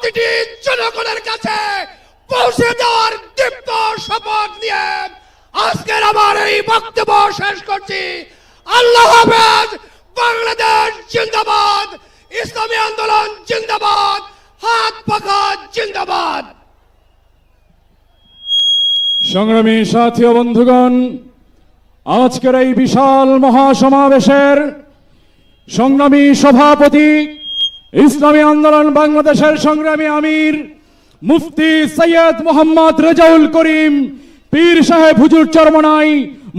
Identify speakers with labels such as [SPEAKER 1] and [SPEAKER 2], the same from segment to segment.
[SPEAKER 1] প্রতিটি জনগণের কাছে পৌঁছে দেওয়ার দীপ্ত শপথ নিয়ে আজকের আমার এই বক্তব্য শেষ করছি। আল্লাহ হাফেজ, বাংলাদেশ জিন্দাবাদ, ইসলামী আন্দোলন জিন্দাবাদ, হাত পাখা জিন্দাবাদ।
[SPEAKER 2] সংগ্রামী সাথী ও বন্ধুগণ, আজকের এই বিশাল মহাসমাবেশের সংগ্রামী সভাপতি ইসলামী আন্দোলন বাংলাদেশের সংগ্রামী আমির মুফতি সৈয়দ মোহাম্মদ রেজাউল করিম পীর সাহেব হুজুর চরমনাই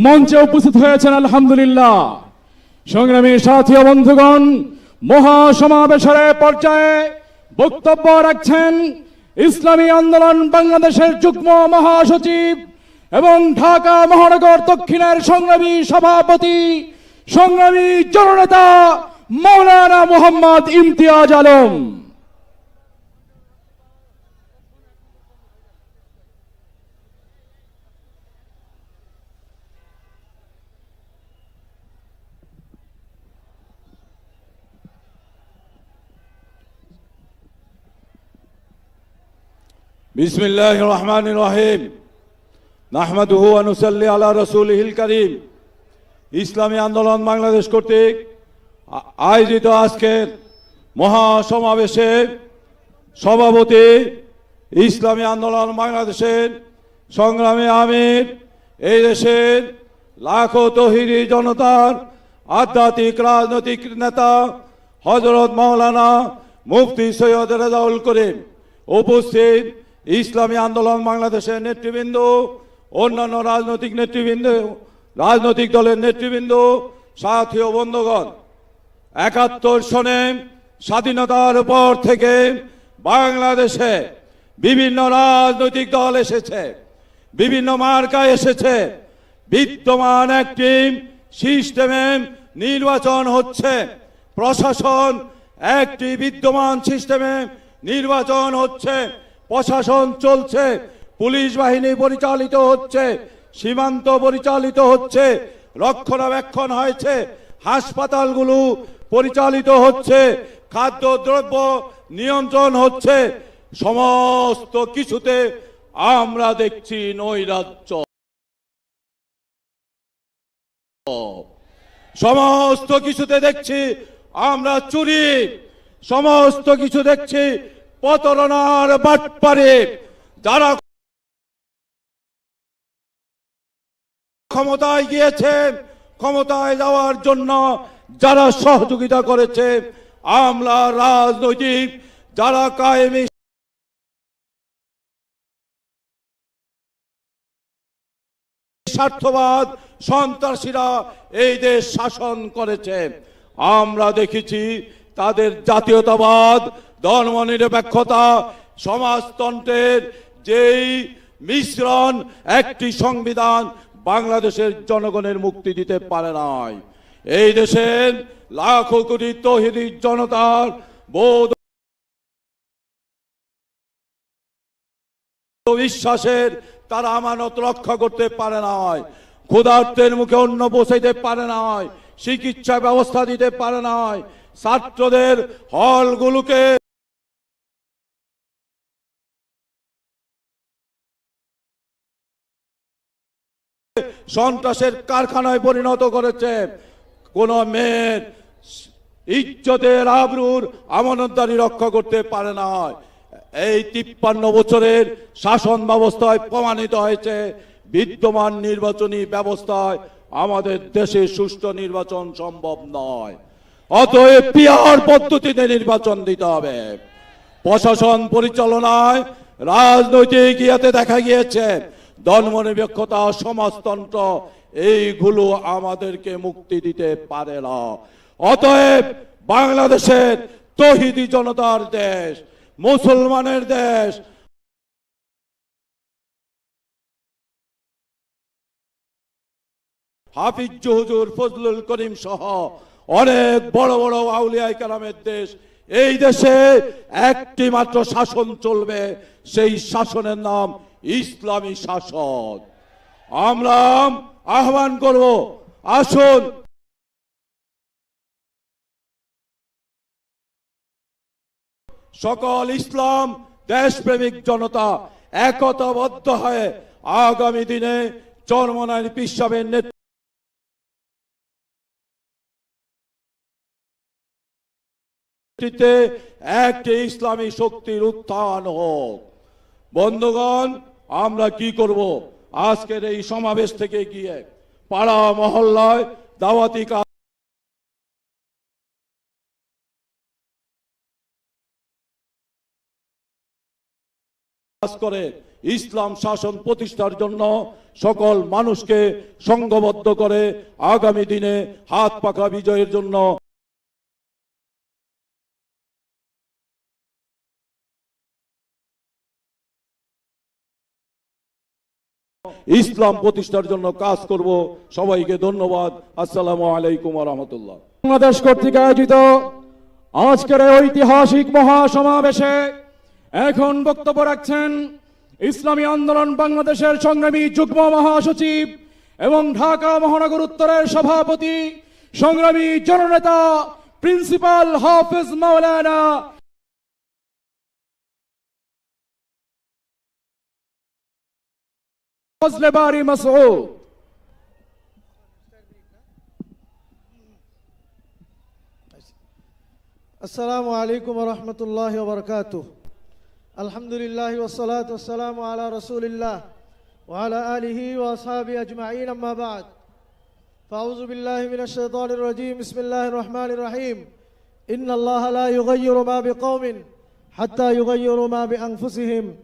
[SPEAKER 2] মঞ্চে উপস্থিত হয়েছেন, আলহামদুলিল্লাহ। সংগ্রামী সাথী বন্ধুগণ, মহাসমাবেশের পর্যায়ে বক্তব্য রাখছেন ইসলামী আন্দোলন বাংলাদেশের যুগ্ম মহাসচিব এবং ঢাকা মহানগর দক্ষিণের সংগ্রামী সভাপতি, সংগ্রামী জননেতা মৌলানা মোহাম্মদ ইমতিয়াজ আলম
[SPEAKER 3] بسم الله الرحمن الرحيم নাহমাদুহু আনুসাল্লি আলা রসুলহিল করিম ইসলামী আন্দোলন বাংলাদেশ কর্তৃক আ- আয়োজিত আজকের মহাসমাবেশে সভাপতি ইসলামী আন্দোলন বাংলাদেশের সংগ্রামী আমির, এই দেশের লাখো তহিরি জনতার আধ্যাত্মিক রাজনৈতিক নেতা হজরত মাওলানা মুফতি সৈয়দ রেজাউল করিম, উপস্থিত ইসলামী আন্দোলন বাংলাদেশের নেতৃবৃন্দ, অন্যান্য রাজনৈতিক নেতৃবৃন্দ, রাজনৈতিক দলের নেতৃবৃন্দ, সাথী ও বন্ধুগণ। একাত্তর সনে স্বাধীনতার পর থেকে বাংলাদেশে বিভিন্ন রাজনৈতিক দল এসেছে, বিভিন্ন মার্কা এসেছে, বিদ্যমান একটি সিস্টেমে নির্বাচন হচ্ছে, প্রশাসন একটি বিদ্যমান সিস্টেমে নির্বাচন হচ্ছে, প্রশাসন চলছে, পুলিশ বাহিনী পরিচালিত হচ্ছে, সীমান্ত পরিচালিত হচ্ছে, রক্ষণাবেক্ষণ হয়েছে, হাসপাতালগুলো পরিচালিত হচ্ছে খাদ্যদ্রব্য নিয়ন্ত্রণ হচ্ছে, সমস্ত কিছুতে আমরা দেখছি নৈরাজ্য। সমস্ত কিছুতে দেখছি আমরা চুরি, সমস্ত কিছু দেখছি প্রতারণার বাটপারে। যারা ক্ষমতায় গিয়েছে ক্ষমতায় যাওয়ার জন্য যারা সহযোগিতা করেছে আমরা রাজনৈতিক, যারা কায়েমি স্বার্থবাদ, সন্ত্রাসীরা এই দেশ শাসন করেছে। আমরা দেখেছি তাদের জাতীয়তাবাদ, ধর্মনিরপেক্ষতা, সমাজতন্ত্রের যেই মিশ্রণ, একটি সংবিধান বাংলাদেশের জনগণের মুক্তি দিতে পারে নাই। এই দেশের লাখো কোটি তহিদি জনতার বোধ বিশ্বাসের তারা আমানত রক্ষা করতে পারে নাই ক্ষুধার্তের মুখে অন্ন বসাইতে পারে নাই চিকিৎসা ব্যবস্থা দিতে পারে নাই ছাত্রদের হলগুলোকে সন্ত্রাসের কারখানায় পরিণত করেছে। কোন মেয়ের ইজ্জতের আবরুর আমানতদারি রক্ষা করতে পারে না। এই তিপ্পান্ন বছরের শাসন ব্যবস্থায় প্রমাণিত হয়েছে, বিদ্যমান নির্বাচনী ব্যবস্থায় আমাদের দেশে সুষ্ঠু নির্বাচন সম্ভব নয়। অতএব পিয়ার পদ্ধতিতে নির্বাচন দিতে হবে। প্রশাসন পরিচালনায় রাজনৈতিক ইয়াতে দেখা গিয়েছে, ধর্মনিরপেক্ষতা, সমাজতন্ত্র এইগুলো আমাদেরকে মুক্তি দিতে পারে না। অতএব বাংলাদেশের তহিদি জনতার দেশ, মুসলমানের দেশ, হাফিজ হুজুর ফজলুল করিম সহ অনেক বড় বড় আউলিয়ায় কালামের দেশ, এই দেশে একটি মাত্র শাসন চলবে, সেই শাসনের নাম ইসলামী শাসন। আমরা আহ্বান করব, আসুন। সকল ইসলাম, দেশপ্রেমিক জনতা একতাবদ্ধ হয়ে আগামী দিনে চরমনায় পিসাবের নেতৃত্বে একটি ইসলামী শক্তির উত্থান হোক। বন্ধুগণ, আমরা কি করব? আজকের এই সমাবেশ থেকে গিয়ে পাড়া মহল্লায় দাওয়াতি কাজ করে ইসলাম শাসন প্রতিষ্ঠার জন্য সকল মানুষকে সংঘবদ্ধ করে আগামী দিনে হাত পাখা বিজয়ের জন্য ইসলাম প্রতিষ্ঠার জন্য কাজ করব। সবাইকে ধন্যবাদ। আসসালামু আলাইকুম রহমতুল্লাহ।
[SPEAKER 2] বাংলাদেশ কর্তৃক আয়োজিত আজকের ঐতিহাসিক মহাসমাবেশে এখন বক্তব্য রাখছেন ইসলামী আন্দোলন বাংলাদেশের সংগ্রামী যুগ্ম মহাসচিব এবং ঢাকা মহানগর উত্তরের সভাপতি, সংগ্রামী জননেতা, প্রিন্সিপাল হাফিজ মাওলানা فضل باري مسعود.
[SPEAKER 4] السلام عليكم ورحمة الله وبركاته. الحمد لله والصلاة والسلام على رسول الله وعلى آله وأصحابه أجمعين أما بعد. فأعوذ بالله من الشيطان الرجيم. بسم الله الرحمن الرحيم. إن الله لا يغير ما بقوم حتى يغيروا ما بأنفسهم.